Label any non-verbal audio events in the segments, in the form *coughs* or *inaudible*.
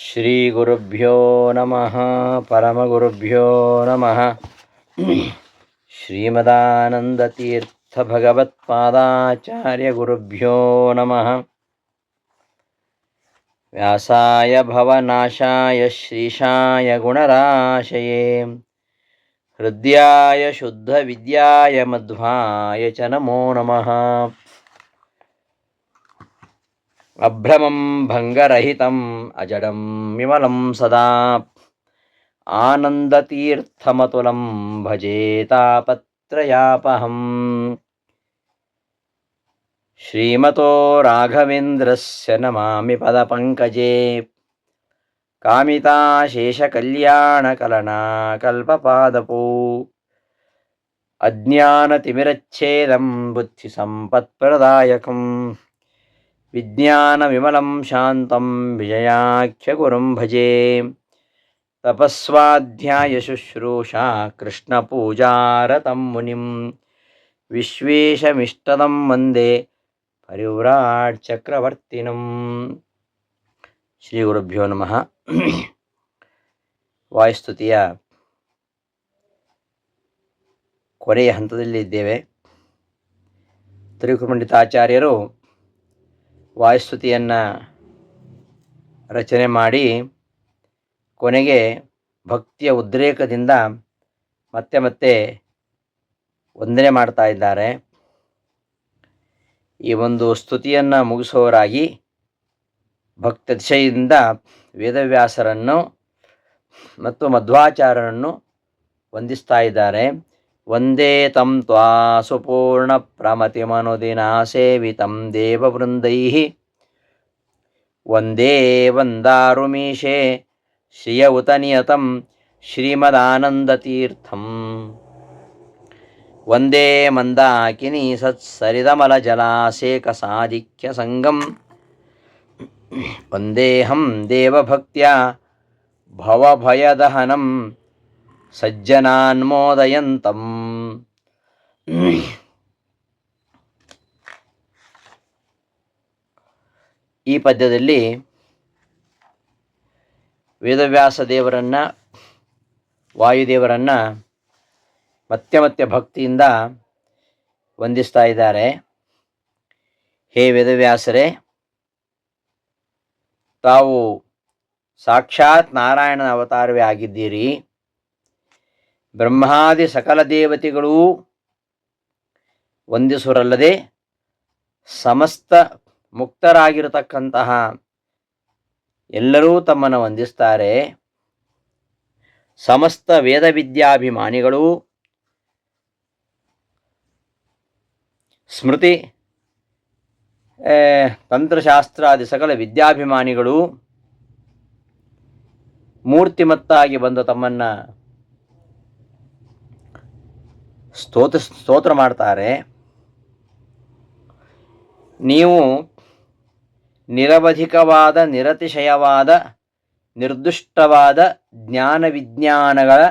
श्रीगुरुभ्यो नमः परमगुरुभ्यो नमः। श्रीमदानन्दतीर्थभगवत्पादाचार्यगुरुभ्यो नमः। व्यासाय भवनाशाय श्रीशाय गुणराशये। हृद्याय शुद्धविद्याय मध्वाय च नमो नमः। అభ్రమం భంగరహితం అజడం విమలం సదా. ఆనందతీర్థమతులం భజేతాపత్రయాపహం శ్రీమతో రాఘవేంద్రస్య నమామి పదపంకజే. కామితాశేషకల్యాణకలనాకల్పపాదపో అజ్ఞానతిమిరచ్ఛేదం బుద్ధిసంపత్ప్రదాయకం. ವಿಜ್ಞಾನವಿಮಲಂ ಶಾಂತಂ ವಿಜಯಾಖ್ಯಗುರುಂ ಭಜೆ ತಪಸ್ವಾಧ್ಯಾಯಶುಶ್ರೂಷಾ ಕೃಷ್ಣಪೂಜಾರತಂ ಮುನಿಂ ವಿಶ್ವೇಶಮಿಷ್ಟದಂ ವಂದೇ ಪರಿವ್ರಾಟ್ ಚಕ್ರವರ್ತಿನಂ ಶ್ರೀ ಗುರುಭ್ಯೋ ನಮಃ ವಾಯುಸ್ತುತಿಯ ಕೊನೆಯ ಹಂತದಲ್ಲಿ ಇದ್ದೇವೆ ತ್ರಿಕುಪಂಡಿತಾಚಾರ್ಯರು ವಾಯುಸ್ತುತಿಯನ್ನು ರಚನೆ ಮಾಡಿ ಕೊನೆಗೆ ಭಕ್ತಿಯ ಉದ್ರೇಕದಿಂದ ಮತ್ತೆ ಮತ್ತೆ ವಂದನೆ ಮಾಡ್ತಾ ಇದ್ದಾರೆ. ಈ ಒಂದು ಸ್ತುತಿಯನ್ನು ಮುಗಿಸುವವರಾಗಿ ಭಕ್ತತಿಶಯಿಂದ ವೇದವ್ಯಾಸರನ್ನು ಮತ್ತು ಮಧ್ವಾಚಾರ್ಯರನ್ನು ವಂದಿಸ್ತಾ ಇದ್ದಾರೆ. ವಂದೇ ತಂ ತ್ವಾ ಸುಪೂರ್ಣ ಪ್ರಮತಿಮನುದಿನ ಸೇವಿತಂ ದೇವವೃಂದೈ. ವಂದೇ ವಂದಾರುಮೀಶೇ ಶ್ರಿಯ ಉತ ನಿಯತಂ ಶ್ರೀಮದಾನಂದತೀರ್ಥಂ. ವಂದೇ ಮಂದಾಕಿನಿ ಸತ್ಸರಿದಮಲಜಲಾಶೇಕಸಾಧಿಕ್ಯ ಸಂಗಂ ವಂದೇಹಂ ದೇವಭಕ್ತ್ಯ ಭವಭಯದಹನಂ ಸಜ್ಜನಾನ್ಮೋದಯಂತಂ. ಈ ಪದ್ಯದಲ್ಲಿ ವೇದವ್ಯಾಸ ದೇವರನ್ನ, ವಾಯುದೇವರನ್ನ ಮತ್ತೆ ಮತ್ತೆ ಭಕ್ತಿಯಿಂದ ವಂದಿಸ್ತಾ ಇದ್ದಾರೆ. ಹೇ ವೇದವ್ಯಾಸರೇ, ತಾವು ಸಾಕ್ಷಾತ್ ನಾರಾಯಣನ ಅವತಾರವೇ ಆಗಿದ್ದೀರಿ. ಬ್ರಹ್ಮಾದಿ ಸಕಲ ದೇವತೆಗಳೂ ವಂದಿಸುರಲ್ಲದೆ ಸಮಸ್ತ ಮುಕ್ತರಾಗಿರತಕ್ಕಂತಹ ಎಲ್ಲರೂ ತಮ್ಮನ್ನು ವಂದಿಸ್ತಾರೆ. ಸಮಸ್ತ ವೇದ ವಿದ್ಯಾಭಿಮಾನಿಗಳು ಸ್ಮೃತಿ ತಂತ್ರಶಾಸ್ತ್ರಾದಿ ಸಕಲ ವಿದ್ಯಾಭಿಮಾನಿಗಳು ಮೂರ್ತಿಮತ್ತಾಗಿ ಬಂದು ತಮ್ಮನ್ನು ಸ್ತೋತ್ರ ಸ್ತೋತ್ರ ಮಾಡ್ತಾರೆ. ನೀವು ನಿರವಧಿಕವಾದ, ನಿರತಿಶಯವಾದ, ನಿರ್ದುಷ್ಟವಾದ ಜ್ಞಾನ ವಿಜ್ಞಾನಗಳ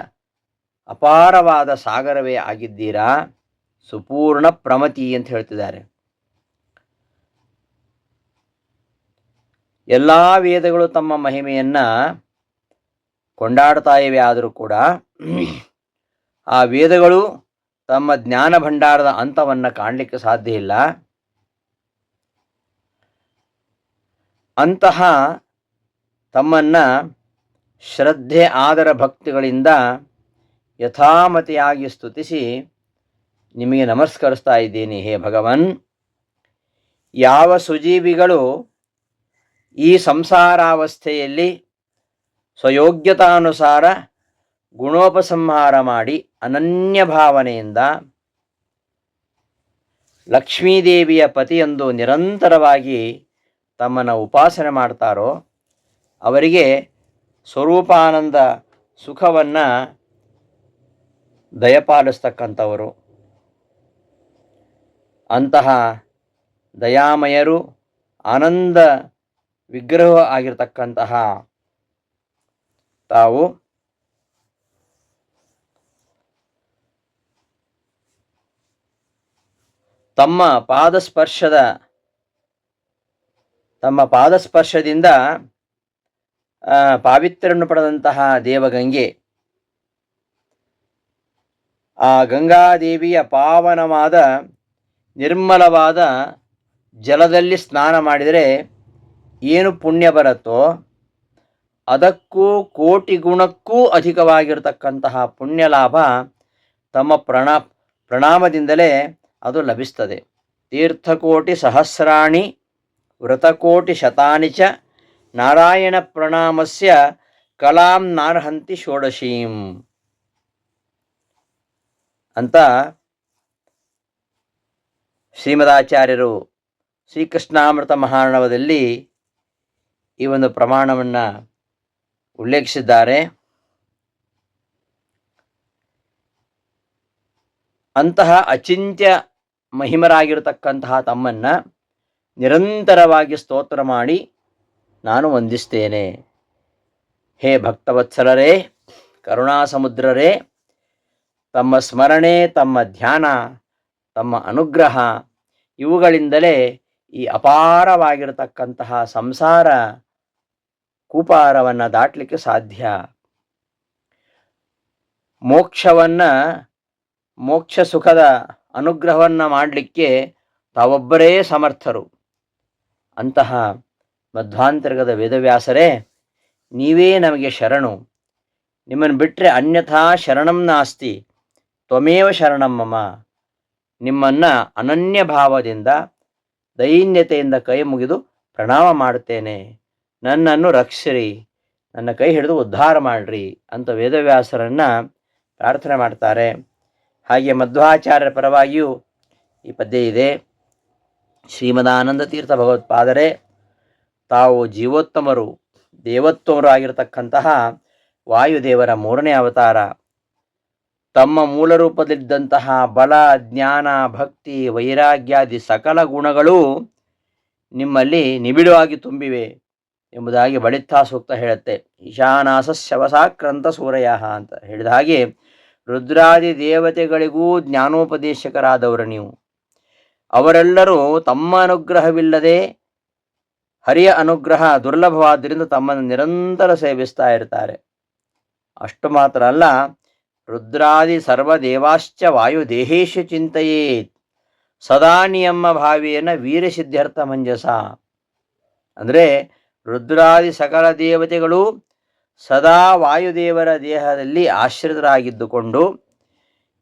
ಅಪಾರವಾದ ಸಾಗರವೇ ಆಗಿದ್ದೀರಾ? ಸುಪೂರ್ಣ ಪ್ರಮತಿ ಅಂತ ಹೇಳ್ತಿದ್ದಾರೆ. ಎಲ್ಲ ವೇದಗಳು ತಮ್ಮ ಮಹಿಮೆಯನ್ನು ಕೊಂಡಾಡ್ತಾ ಇವೆ ಆದರೂ ಕೂಡ, ಆ ವೇದಗಳು ತಮ್ಮ ಜ್ಞಾನ ಭಂಡಾರದ ಅಂತವನ್ನು ಕಾಣಲಿಕ್ಕೆ ಸಾಧ್ಯ ಇಲ್ಲ. ಅಂತಹ ತಮ್ಮನ್ನು ಶ್ರದ್ಧೆ ಆದರ ಭಕ್ತಿಗಳಿಂದ ಯಥಾಮತಿಯಾಗಿ ಸ್ತುತಿಸಿ ನಿಮಗೆ ನಮಸ್ಕರಿಸ್ತಾ ಇದ್ದೀನಿ, ಹೇ ಭಗವನ್. ಯಾವ ಸುಜೀವಿಗಳು ಈ ಸಂಸಾರಾವಸ್ಥೆಯಲ್ಲಿ ಸ್ವಯೋಗ್ಯತಾನುಸಾರ ಗುಣೋಪಸಂಹಾರ ಮಾಡಿ ಅನನ್ಯ ಭಾವನೆಯಿಂದ ಲಕ್ಷ್ಮೀದೇವಿಯ ಪತಿಯೊಂದು ನಿರಂತರವಾಗಿ ತಮ್ಮನ್ನು ಉಪಾಸನೆ ಮಾಡ್ತಾರೋ ಅವರಿಗೆ ಸ್ವರೂಪಾನಂದ ಸುಖವನ್ನು ದಯಪಾಲಿಸ್ತಕ್ಕಂಥವರು. ಅಂತಹ ದಯಾಮಯರು ಆನಂದ ವಿಗ್ರಹ ಆಗಿರತಕ್ಕಂತಹ ತಾವು ತಮ್ಮ ಪಾದಸ್ಪರ್ಶದ, ತಮ್ಮ ಪಾದಸ್ಪರ್ಶದಿಂದ ಪಾವಿತ್ರ್ಯನ್ನು ಪಡೆದಂತಹ ದೇವಗಂಗೆ. ಆ ಗಂಗಾದೇವಿಯ ಪಾವನವಾದ, ನಿರ್ಮಲವಾದ ಜಲದಲ್ಲಿ ಸ್ನಾನ ಮಾಡಿದರೆ ಏನು ಪುಣ್ಯ ಬರುತ್ತೋ, ಅದಕ್ಕೂ ಕೋಟಿ ಗುಣಕ್ಕೂ ಅಧಿಕವಾಗಿರತಕ್ಕಂತಹ ಪುಣ್ಯ ಲಾಭ ತಮ್ಮ ಪ್ರಣ, ಪ್ರಣಾಮದಿಂದಲೇ ಅದು ಲಭಿಸ್ತದೆ. ತೀರ್ಥಕೋಟಿ ಸಹಸ್ರಾಣಿ, ವ್ರತಕೋಟಿ ಶತಾನಿ ಚ, ನಾರಾಯಣ ಪ್ರಣಾಮಸ್ಯ ಕಲಾಂ ನಾರ್ಹಂತಿ ಷೋಡಶೀಂ. ಅಂತ ಶ್ರೀಮದಾಚಾರ್ಯರು ಶ್ರೀಕೃಷ್ಣಾಮೃತ ಮಹಾನವದಲ್ಲಿ ಈ ಒಂದು ಪ್ರಮಾಣವನ್ನು ಉಲ್ಲೇಖಿಸಿದ್ದಾರೆ. ಅಂತಹ ಅಚಿಂತ್ಯ ಮಹಿಮರಾಗಿರತಕ್ಕಂತಹ ತಮ್ಮನ್ನ ನಿರಂತರವಾಗಿ ಸ್ತೋತ್ರ ಮಾಡಿ ನಾನು ವಂದಿಸ್ತೇನೆ. ಹೇ ಭಕ್ತವತ್ಸಲರೇ, ಕರುಣಾಸಮುದ್ರರೇ, ತಮ್ಮ ಸ್ಮರಣೆ, ತಮ್ಮ ಧ್ಯಾನ, ತಮ್ಮ ಅನುಗ್ರಹ, ಇವುಗಳಿಂದಲೇ ಈ ಅಪಾರವಾಗಿರತಕ್ಕಂತಹ ಸಂಸಾರ ಕೂಪಾರವನ್ನು ದಾಟಲಿಕ್ಕೆ ಸಾಧ್ಯ. ಮೋಕ್ಷವನ್ನು ಮೋಕ್ಷ ಸುಖದ ಅನುಗ್ರಹವನ್ನು ಮಾಡಲಿಕ್ಕೆ ತಾವೊಬ್ಬರೇ ಸಮರ್ಥರು. ಅಂತಹ ಮಧ್ವಾಂತರ್ಗದ ವೇದವ್ಯಾಸರೇ, ನೀವೇ ನಮಗೆ ಶರಣು. ನಿಮ್ಮನ್ನು ಬಿಟ್ಟರೆ ಅನ್ಯಥಾ ಶರಣಂ ನಾಸ್ತಿ, ತ್ವಮೇವ ಶರಣಂ ಮಮ. ನಿಮ್ಮನ್ನು ಅನನ್ಯ ಭಾವದಿಂದ, ದೈನ್ಯತೆಯಿಂದ ಕೈ ಮುಗಿದು ಪ್ರಣಾಮ ಮಾಡುತ್ತೇನೆ. ನನ್ನನ್ನು ರಕ್ಷಿರಿ ನನ್ನ ಕೈ ಹಿಡಿದು ಉದ್ಧಾರ ಮಾಡ್ರಿ ಅಂತ ವೇದವ್ಯಾಸರನ್ನು ಪ್ರಾರ್ಥನೆ ಮಾಡ್ತಾರೆ. ಹಾಗೆ ಮಧ್ವಾಚಾರ್ಯರ ಪರವಾಗಿಯೂ ಈ ಪದ್ಯ ಇದೆ. ಶ್ರೀಮದಾನಂದ ತೀರ್ಥ ಭಗವತ್ಪಾದರೇ ತಾವು ಜೀವೋತ್ತಮರು, ದೇವೋತ್ತಮರು ಆಗಿರತಕ್ಕಂತಹ ವಾಯುದೇವರ ಮೂರನೇ ಅವತಾರ. ತಮ್ಮ ಮೂಲ ರೂಪದಲ್ಲಿದ್ದಂತಹ ಬಲ, ಜ್ಞಾನ, ಭಕ್ತಿ, ವೈರಾಗ್ಯಾದಿ ಸಕಲ ಗುಣಗಳು ನಿಮ್ಮಲ್ಲಿ ನಿಬಿಡವಾಗಿ ತುಂಬಿವೆ ಎಂಬುದಾಗಿ ಬಳಿತ್ತಾ ಸೂಕ್ತ ಹೇಳುತ್ತೆ. ಈಶಾನಾಸ ಶವಸಾಕ್ರಂತ ಸೂರಯ ಅಂತ ಹೇಳಿದ ಹಾಗೆ ರುದ್ರಾದಿ ದೇವತೆಗಳಿಗೂ ಜ್ಞಾನೋಪದೇಶಕರಾದವರು ನೀವು. ಅವರೆಲ್ಲರೂ ತಮ್ಮ ಅನುಗ್ರಹವಿಲ್ಲದೆ ಹರಿಯ ಅನುಗ್ರಹ ದುರ್ಲಭವಾದ್ದರಿಂದ ತಮ್ಮನ್ನು ನಿರಂತರ ಸೇವಿಸ್ತಾ ಇರ್ತಾರೆ. ಅಷ್ಟು ಮಾತ್ರ ಅಲ್ಲ, ರುದ್ರಾದಿ ಸರ್ವದೇವಾಶ್ಚ ವಾಯುದೇಹೇಶು ಚಿಂತೆಯೇತ್. ಸದಾ ನಿಯಮ ಭಾವಿಯನ್ನು ವೀರಸಿದ್ಧಾರ್ಥ ಮಂಜಸ. ಅಂದರೆ ರುದ್ರಾದಿ ಸಕಲ ದೇವತೆಗಳು ಸದಾ ವಾಯುದೇವರ ದೇಹದಲ್ಲಿ ಆಶ್ರಿತರಾಗಿದ್ದುಕೊಂಡು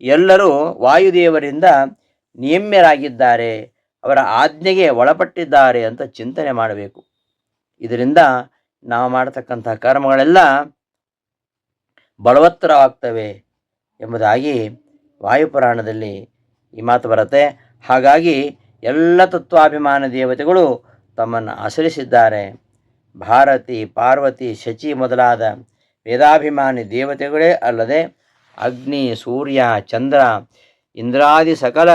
ಎಲ್ಲರೂ ವಾಯುದೇವರಿಂದ ನಿಯಮ್ಯರಾಗಿದ್ದಾರೆ, ಅವರ ಆಜ್ಞೆಗೆ ಒಳಪಟ್ಟಿದ್ದಾರೆ ಅಂತ ಚಿಂತನೆ ಮಾಡಬೇಕು. ಇದರಿಂದ ನಾವು ಮಾಡತಕ್ಕಂಥ ಕರ್ಮಗಳೆಲ್ಲ ಬಲವತ್ತರವಾಗ್ತವೆ ಎಂಬುದಾಗಿ ವಾಯುಪುರಾಣದಲ್ಲಿ ಈ ಮಾತು ಬರುತ್ತೆ. ಹಾಗಾಗಿ ಎಲ್ಲ ತತ್ವಾಭಿಮಾನ ದೇವತೆಗಳು ತಮ್ಮನ್ನು ಆಶ್ರಯಿಸಿದ್ದಾರೆ ಭಾರತಿ, ಪಾರ್ವತಿ, ಶಚಿ ಮೊದಲಾದ ವೇದಾಭಿಮಾನಿ ದೇವತೆಗಳೇ ಅಲ್ಲದೆ ಅಗ್ನಿ, ಸೂರ್ಯ, ಚಂದ್ರ, ಇಂದ್ರಾದಿ ಸಕಲ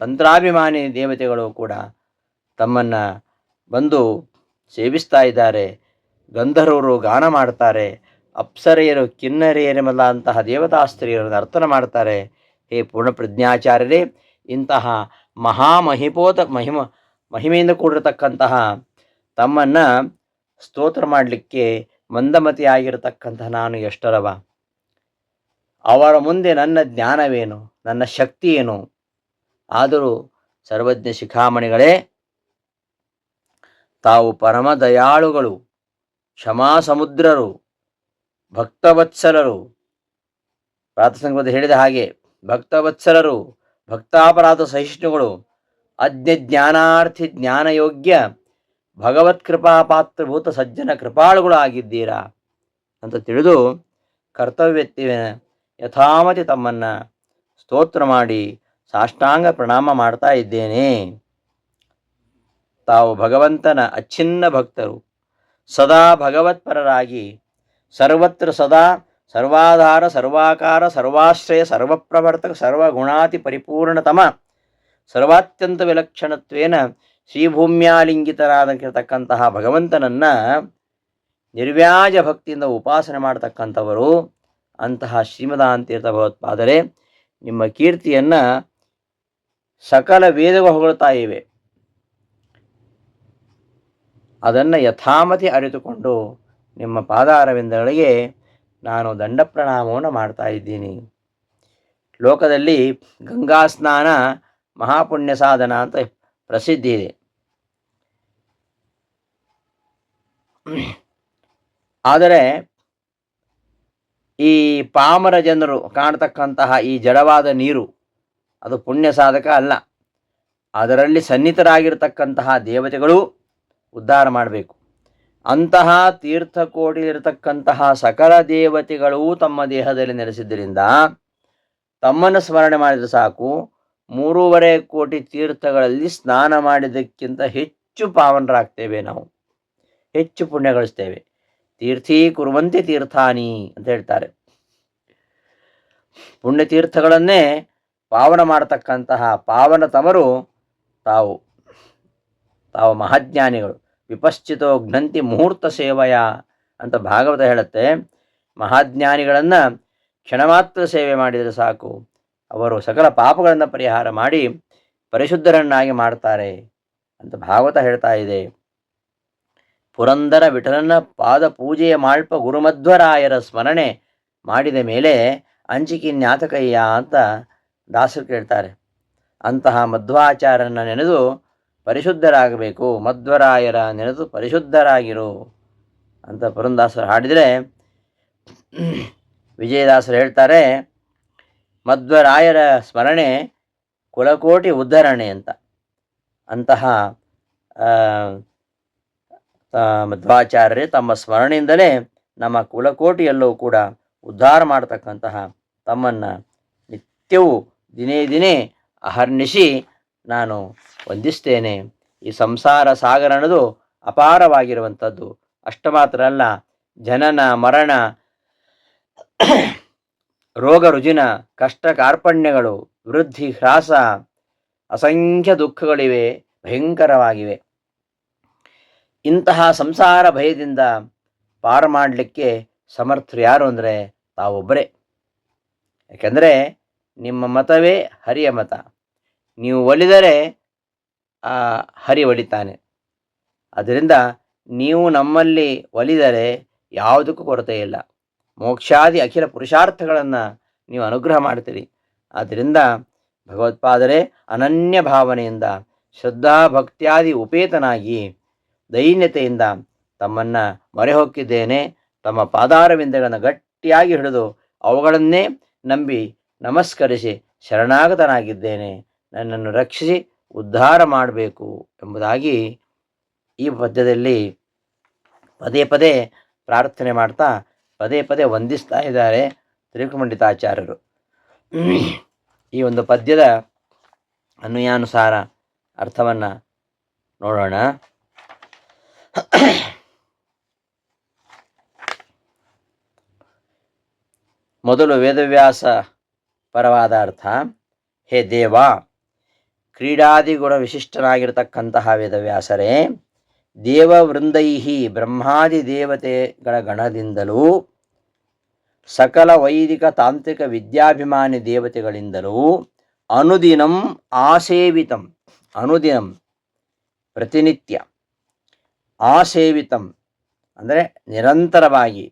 ತಂತ್ರಾಭಿಮಾನಿ ದೇವತೆಗಳು ಕೂಡ ತಮ್ಮನ್ನು ಬಂದು ಸೇವಿಸ್ತಾ ಇದ್ದಾರೆ. ಗಂಧರ್ವರು ಗಾನ ಮಾಡ್ತಾರೆ. ಅಪ್ಸರೆಯರು ಕಿನ್ನರಿಯರು ಮೊದಲಾದಂತಹ ದೇವತಾಸ್ತ್ರೀಯರನ್ನು ನರ್ತನ ಮಾಡ್ತಾರೆ. ಹೇ ಪೂರ್ಣಪ್ರಜ್ಞಾಚಾರ್ಯರೇ, ಇಂತಹ ಮಹಾಮಹಿಪೋತ ಮಹಿಮ ಮಹಿಮೆಯಿಂದ ಕೂಡಿರತಕ್ಕಂತಹ ತಮ್ಮನ್ನು ಸ್ತೋತ್ರ ಮಾಡಲಿಕ್ಕೆ ಮಂದಮತಿ ಆಗಿರತಕ್ಕಂಥ ನಾನು ಎಷ್ಟರವ? ಅವರ ಮುಂದೆ ನನ್ನ ಜ್ಞಾನವೇನು? ನನ್ನ ಶಕ್ತಿ ಏನು? ಆದರೂ ಸರ್ವಜ್ಞ ಶಿಖಾಮಣಿಗಳೇ, ತಾವು ಪರಮ ದಯಾಳುಗಳು ಕ್ಷಮಾ ಸಮುದ್ರರು ಭಕ್ತವತ್ಸಲರು. ಪ್ರಾತಸಂಗದ ಹೇಳಿದ ಹಾಗೆ, ಭಕ್ತವತ್ಸಲರು, ಭಕ್ತಾಪರಾಧ ಸಹಿಷ್ಣುಗಳು, ಅಜ್ಞ ಜ್ಞಾನಾರ್ಥಿ ಜ್ಞಾನಯೋಗ್ಯ ಭಗವತ್ ಕೃಪಾಪಾತ್ರಭೂತ ಸಜ್ಜನ ಕೃಪಾಳುಗಳು ಆಗಿದ್ದೀರಾ ಅಂತ ತಿಳಿದು ಕರ್ತವ್ಯತ್ವ ಯಥಾಮತಿ ತಮ್ಮನ್ನು ಸ್ತೋತ್ರ ಮಾಡಿ ಸಾಷ್ಟಾಂಗ ಪ್ರಣಾಮ ಮಾಡ್ತಾ ಇದ್ದೇನೆ. ತಾವು ಭಗವಂತನ ಅಚ್ಛಿನ್ನ ಭಕ್ತರು. ಸದಾ ಭಗವತ್ಪರರಾಗಿ ಸರ್ವತ್ರ ಸದಾ ಸರ್ವಾಧಾರ, ಸರ್ವಾಕಾರ, ಸರ್ವಾಶ್ರಯ, ಸರ್ವಪ್ರವರ್ತಕ, ಸರ್ವಗುಣಾತಿ ಪರಿಪೂರ್ಣತಮ, ಸರ್ವಾತ್ಯಂತ ವಿಲಕ್ಷಣತ್ವೇನ ಶ್ರೀಭೂಮ್ಯಾಲಿಂಗಿತರಾದಕ್ಕಿರತಕ್ಕಂತಹ ಭಗವಂತನನ್ನು ನಿರ್ವ್ಯಾಜ ಭಕ್ತಿಯಿಂದ ಉಪಾಸನೆ ಮಾಡತಕ್ಕಂಥವರು ಅಂತಹ ಶ್ರೀಮದಾಂತೀರ್ಥ ಭಗವತ್ಪಾದರೆ ನಿಮ್ಮ ಕೀರ್ತಿಯನ್ನು ಸಕಲ ವೇದಗಳು ಹೊಗಳ್ತಾ ಇವೆ. ಅದನ್ನು ಯಥಾಮತಿ ಅರಿತುಕೊಂಡು ನಿಮ್ಮ ಪಾದಾರವಿಂದಗಳಿಗೆ ನಾನು ದಂಡ ಪ್ರಣಾಮವನ್ನು ಮಾಡ್ತಾ ಇದ್ದೀನಿ. ಲೋಕದಲ್ಲಿ ಗಂಗಾ ಸ್ನಾನ ಮಹಾಪುಣ್ಯ ಸಾಧನ ಅಂತ ಪ್ರಸಿದ್ಧಿ ಇದೆ. ಆದರೆ ಈ ಪಾಮರ ಜನರು ಕಾಣತಕ್ಕಂತಹ ಈ ಜಡವಾದ ನೀರು ಅದು ಪುಣ್ಯ ಸಾಧಕ ಅಲ್ಲ. ಅದರಲ್ಲಿ ಸನ್ನಿಹಿತರಾಗಿರ್ತಕ್ಕಂತಹ ದೇವತೆಗಳು ಉದ್ಧಾರ ಮಾಡಬೇಕು. ಅಂತಹ ತೀರ್ಥಕೋಟಿಲಿರತಕ್ಕಂತಹ ಸಕಲ ದೇವತೆಗಳೂ ತಮ್ಮ ದೇಹದಲ್ಲಿ ನೆಲೆಸಿದ್ದರಿಂದ ತಮ್ಮನ್ನು ಸ್ಮರಣೆ ಮಾಡಿದರೆ ಸಾಕು, ಮೂರುವರೆ ಕೋಟಿ ತೀರ್ಥಗಳಲ್ಲಿ ಸ್ನಾನ ಮಾಡಿದ್ದಕ್ಕಿಂತ ಹೆಚ್ಚು ಪಾವನರಾಗ್ತೇವೆ ನಾವು. ಹೆಚ್ಚು ಪುಣ್ಯ ಗಳಿಸ್ತೇವೆ ತೀರ್ಥೀ ಕುರುವಂತೆ ತೀರ್ಥಾನಿ ಅಂತ ಹೇಳ್ತಾರೆ. ಪುಣ್ಯತೀರ್ಥಗಳನ್ನೇ ಪಾವನ ಮಾಡತಕ್ಕಂತಹ ಪಾವನ ತಮರು ತಾವು. ತಾವು ಮಹಾಜ್ಞಾನಿಗಳು. ವಿಪಶ್ಚಿತೋ ಘ್ನಂತಿ ಮುಹೂರ್ತ ಸೇವೆಯ ಅಂತ ಭಾಗವತ ಹೇಳುತ್ತೆ. ಮಹಾಜ್ಞಾನಿಗಳನ್ನು ಕ್ಷಣ ಮಾತ್ರ ಸೇವೆ ಮಾಡಿದರೆ ಸಾಕು. ಅವರು ಸಕಲ ಪಾಪಗಳನ್ನು ಪರಿಹಾರ ಮಾಡಿ ಪರಿಶುದ್ಧರನ್ನಾಗಿ ಮಾಡ್ತಾರೆ ಅಂತ ಭಾಗವತ ಹೇಳ್ತಾ ಇದೆ. ಪುರಂದರ ವಿಠಲನ ಪಾದ ಪೂಜೆಯ ಮಾಳ್ಪ ಗುರುಮಧ್ವರಾಯರ ಸ್ಮರಣೆ ಮಾಡಿದ ಮೇಲೆ ಅಂಚಿಕಿ ಜ್ಞಾತಕಯ್ಯ ಅಂತ ದಾಸರು ಕೇಳ್ತಾರೆ. ಅಂತಹ ಮಧ್ವಾಚಾರ್ಯನ ನೆನೆದು ಪರಿಶುದ್ಧರಾಗಬೇಕು, ಮಧ್ವರಾಯರ ನೆನೆದು ಪರಿಶುದ್ಧರಾಗಿರು ಅಂತ ಪುರಂದಾಸರು ಹಾಡಿದರೆ ವಿಜಯದಾಸರು ಹೇಳ್ತಾರೆ, ಮಧ್ವರಾಯರ ಸ್ಮರಣೆ ಕುಲಕೋಟಿ ಉದ್ಧರಣೆ ಅಂತ. ಅಂತಹ ಮಧ್ವಾಚಾರ್ಯರೇ ತಮ್ಮ ಸ್ಮರಣೆಯಿಂದಲೇ ನಮ್ಮ ಕುಲಕೋಟಿಯಲ್ಲೂ ಕೂಡ ಉದ್ಧಾರ ಮಾಡತಕ್ಕಂತಹ ತಮ್ಮನ್ನು ನಿತ್ಯವೂ ದಿನೇ ದಿನೇ ಅಹರ್ನಿಶಿ ನಾನು ವಂದಿಸ್ತೇನೆ. ಈ ಸಂಸಾರ ಸಾಗರ ಅನ್ನೋದು ಅಪಾರವಾಗಿರುವಂಥದ್ದು. ಅಷ್ಟು ಮಾತ್ರ ಅಲ್ಲ, ಜನನ, ಮರಣ, ರೋಗ, ರುಜಿನ, ಕಷ್ಟ, ಕಾರ್ಪಣ್ಯಗಳು, ವೃದ್ಧಿ, ಹ್ರಾಸ, ಅಸಂಖ್ಯ ದುಃಖಗಳಿವೆ, ಭಯಂಕರವಾಗಿವೆ. ಇಂತಹ ಸಂಸಾರ ಭಯದಿಂದ ಪಾರು ಮಾಡಲಿಕ್ಕೆ ಸಮರ್ಥರು ಯಾರು ಅಂದರೆ ತಾವೊಬ್ಬರೇ. ಯಾಕೆಂದರೆ ನಿಮ್ಮ ಮತವೇ ಹರಿಯ ಮತ. ನೀವು ಒಲಿದರೆ ಹರಿ ಒಲಿತಾನೆ. ಅದರಿಂದ ನೀವು ನಮ್ಮಲ್ಲಿ ಒಲಿದರೆ ಯಾವುದಕ್ಕೂ ಕೊರತೆ ಇಲ್ಲ. ಮೋಕ್ಷಾದಿ ಅಖಿಲ ಪುರುಷಾರ್ಥಗಳನ್ನು ನೀವು ಅನುಗ್ರಹ ಮಾಡ್ತೀರಿ ಆದ್ದರಿಂದ ಭಗವತ್ಪಾದರೆ ಅನನ್ಯ ಭಾವನೆಯಿಂದ ಶ್ರದ್ಧಾ ಭಕ್ತ್ಯಾದಿ ಉಪೇತನಾಗಿ ದೈನ್ಯತೆಯಿಂದ ತಮ್ಮನ್ನು ಮೊರೆ ಹೊಕ್ಕಿದ್ದೇನೆ ತಮ್ಮ ಪಾದಾರವಿಂದಗಳನ್ನು ಗಟ್ಟಿಯಾಗಿ ಹಿಡಿದು ಅವುಗಳನ್ನೇ ನಂಬಿ ನಮಸ್ಕರಿಸಿ ಶರಣಾಗತನಾಗಿದ್ದೇನೆ. ನನ್ನನ್ನು ರಕ್ಷಿಸಿ ಉದ್ಧಾರ ಮಾಡಬೇಕು ಎಂಬುದಾಗಿ ಈ ಪದ್ಯದಲ್ಲಿ ಪದೇ ಪದೇ ಪ್ರಾರ್ಥನೆ ಮಾಡ್ತಾ ಪದೇ ಪದೇ ವಂದಿಸ್ತಾ ಇದ್ದಾರೆ ತ್ರಿಕುಮಂಡಿತಾಚಾರ್ಯರು. ಈ ಒಂದು ಪದ್ಯದ ಅನ್ವಯಾನುಸಾರ ಅರ್ಥವನ್ನು ನೋಡೋಣ. *coughs* ಮೊದಲು ವೇದವ್ಯಾಸ ಪರವಾದ ಅರ್ಥ, ಹೇ ದೇವ ಕ್ರೀಡಾದಿಗುಣ ವಿಶಿಷ್ಟನಾಗಿರ್ತಕ್ಕಂತಹ ವೇದವ್ಯಾಸರೇ, ದೇವವೃಂದೈಹಿ ಬ್ರಹ್ಮಾದಿ ದೇವತೆಗಳ ಗಣದಿಂದಲೂ, ಸಕಲ ವೈದಿಕ ತಾಂತ್ರಿಕ ವಿದ್ಯಾಭಿಮಾನಿ ದೇವತೆಗಳಿಂದಲೂ ಅನುದಿನಂ ಆಸೇವಿತಂ, ಅನುದಿನಂ ಪ್ರತಿನಿತ್ಯ. ಆಸೇವಿತಂ ಅಂದರೆ ನಿರಂತರವಾಗಿ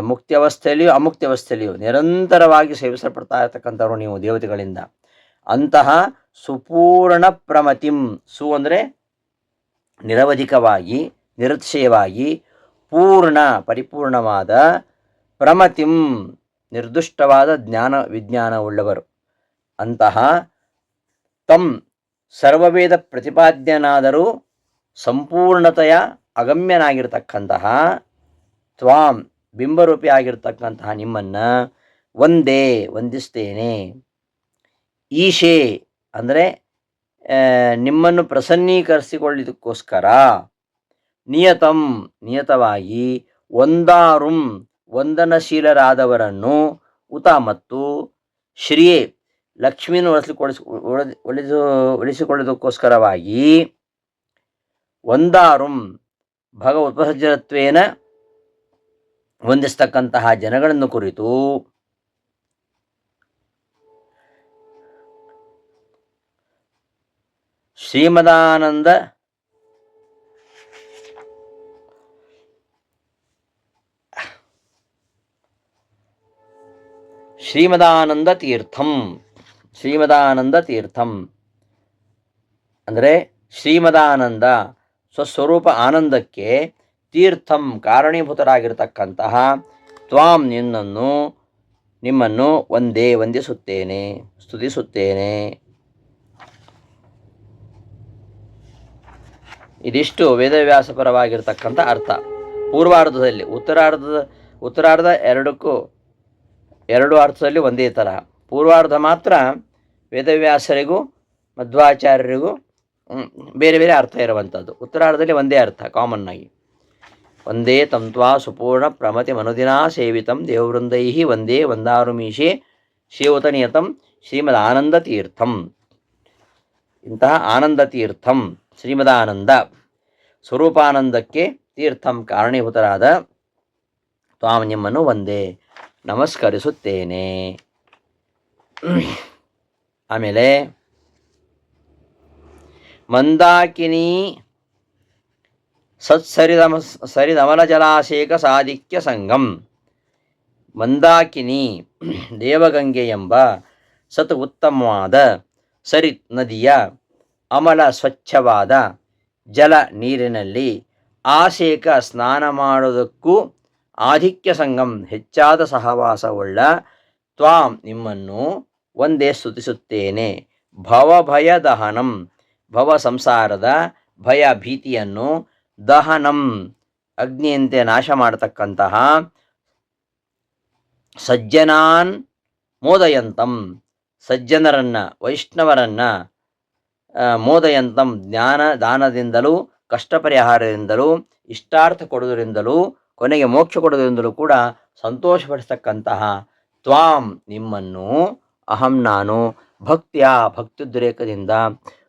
ಮುಕ್ತಿ ಅವಸ್ಥೆಯಲ್ಲಿಯೂ ಅಮುಕ್ತಿ ಅವಸ್ಥೆಯಲ್ಲಿಯೂ ನಿರಂತರವಾಗಿ ಸೇವಿಸಲ್ಪಡ್ತಾ ಇರತಕ್ಕಂಥವ್ರು ನೀವು ದೇವತೆಗಳಿಂದ. ಅಂತಹ ಸುಪೂರ್ಣ ಪ್ರಮತಿಂ, ಸು ಅಂದರೆ ನಿರವಧಿಕವಾಗಿ ನಿರುತ್ಸಯವಾಗಿ ಪೂರ್ಣ, ಪರಿಪೂರ್ಣವಾದ ಪ್ರಮತಿಂ, ನಿರ್ದುಷ್ಟವಾದ ಜ್ಞಾನ ವಿಜ್ಞಾನವುಳ್ಳವರು. ಅಂತಹ ತಂ ಸರ್ವವೇದ ಪ್ರತಿಪಾದ್ಯನಾದರೂ ಸಂಪೂರ್ಣತೆಯ ಅಗಮ್ಯನಾಗಿರ್ತಕ್ಕಂತಹ ತ್ವಾಂ ಬಿಂಬರೂಪಿ ಆಗಿರ್ತಕ್ಕಂತಹ ನಿಮ್ಮನ್ನು ಒಂದೇ, ವಂದಿಸ್ತೇನೆ. ಈಶೆ ಅಂದರೆ ನಿಮ್ಮನ್ನು ಪ್ರಸನ್ನೀಕರಿಸಿಕೊಳ್ಳಿದಕ್ಕೋಸ್ಕರ ನಿಯತಂ, ನಿಯತವಾಗಿ ಒಂದಾರುಂ ವಂದನಶೀಲರಾದವರನ್ನು ಉತ ಮತ್ತು ಶ್ರೀಯೇ ಲಕ್ಷ್ಮಿಯನ್ನು ಒಳಿಸಿಕೊಳಿಸಿ ಒಳಿದು ಒಂದಾರುಂ ಉಪಸಜ್ಜನತ್ವೇನ ಹೊಂದಿಸ್ತಕ್ಕಂತಹ ಜನಗಳನ್ನು ಕುರಿತು ಶ್ರೀಮದಾನಂದ ಶ್ರೀಮದಾನಂದ ತೀರ್ಥಂ ಶ್ರೀಮದಾನಂದ ತೀರ್ಥಂ. ಅಂದರೆ ಶ್ರೀಮದಾನಂದ ಸ್ವಸ್ವರೂಪ ಆನಂದಕ್ಕೆ ತೀರ್ಥಂ ಕಾರಣೀಭೂತರಾಗಿರ್ತಕ್ಕಂತಹ ತ್ವಾಂ ನಿನ್ನನ್ನು, ನಿಮ್ಮನ್ನು ಒಂದೇ ವಂದಿಸುತ್ತೇನೆ, ಸ್ತುತಿಸುತ್ತೇನೆ. ಇದಿಷ್ಟು ವೇದವ್ಯಾಸಪರವಾಗಿರ್ತಕ್ಕಂಥ ಅರ್ಥ. ಪೂರ್ವಾರ್ಧದಲ್ಲಿ, ಉತ್ತರಾರ್ಧದ, ಉತ್ತರಾರ್ಧ ಎರಡಕ್ಕೂ, ಎರಡು ಅರ್ಥದಲ್ಲಿ ಒಂದೇ ಥರ. ಪೂರ್ವಾರ್ಧ ಮಾತ್ರ ವೇದವ್ಯಾಸರಿಗೂ, ಮಧ್ವಾಚಾರ್ಯರಿಗೂ ಬೇರೆ ಬೇರೆ ಅರ್ಥ ಇರುವಂಥದ್ದು. ಉತ್ತರಾರ್ಧದಲ್ಲಿ ಒಂದೇ ಅರ್ಥ ಕಾಮನ್ ಆಗಿ. ಒಂದೇ ತಂತ್ವಾ ಸುಪೂರ್ಣ ಪ್ರಮತಿ ಮನುದಿನಾ ಸೇವಿತಂ ದೇವವೃಂದೈ ಒಂದೇ ವಂದಾರುಮೀಶೆ ಶಿವತನಿಯತಂ ಶ್ರೀಮದ್ ಆನಂದ ತೀರ್ಥಂ. ಇಂತಹ ಆನಂದ ತೀರ್ಥಂ ಶ್ರೀಮದಾನಂದ ಸ್ವರೂಪಾನಂದಕ್ಕೆ ತೀರ್ಥಂ ಕಾರಣೀಭೂತರಾದ ತ್ವಾಂ ನಿಮ್ಮನ್ನು ಒಂದೇ ನಮಸ್ಕರಿಸುತ್ತೇನೆ. ಆಮೇಲೆ ಮಂದಾಕಿನಿ ಸತ್ಸರಿದಮ ಸರಿದಮಲ ಜಲಾಶೇಖ ಸಾಧಿಕ್ಯ ಸಂಗಂ. ಮಂದಾಕಿನಿ ದೇವಗಂಗೆ ಎಂಬ ಸತ್ ಉತ್ತಮವಾದ ಸರಿ ನದಿಯ ಅಮಲ ಸ್ವಚ್ಛವಾದ ಜಲ ನೀರಿನಲ್ಲಿ ಆಶೇಕ ಸ್ನಾನ ಮಾಡುವುದಕ್ಕೂ ಆಧಿಕ್ಯ ಸಂಗಂ ಹೆಚ್ಚಾದ ಸಹವಾಸವುಳ್ಳ ತ್ವಾಂ ನಿಮ್ಮನ್ನು ಒಂದೇ ಸ್ತುತಿಸುತ್ತೇನೆ. ಭವಭಯ ದಹನಂ ಭವ ಸಂಸಾರದ ಭಯ ಭೀತಿಯನ್ನು ದಹನಂ ಅಗ್ನಿಯಂತೆ ನಾಶ ಮಾಡತಕ್ಕಂತಹ ಸಜ್ಜನಾನ್ ಮೋದಯಂತಂ. ಸಜ್ಜನರನ್ನ, ವೈಷ್ಣವರನ್ನ ಮೋದಯಂತಂ ಜ್ಞಾನ ದಾನದಿಂದಲೂ ಕಷ್ಟ ಪರಿಹಾರದಿಂದಲೂ ಇಷ್ಟಾರ್ಥ ಕೊಡುವುದರಿಂದಲೂ, ಕೊನೆಗೆ ಮೋಕ್ಷ ಕೊಡುವುದರಿಂದಲೂ ಕೂಡ ಸಂತೋಷಪಡಿಸ್ತಕ್ಕಂತಹ ತ್ವಾಂ ನಿಮ್ಮನ್ನು, ಅಹಂ ನಾನು, ಭಕ್ತಿಯ ಭಕ್ತಿದ್ರೇಕದಿಂದ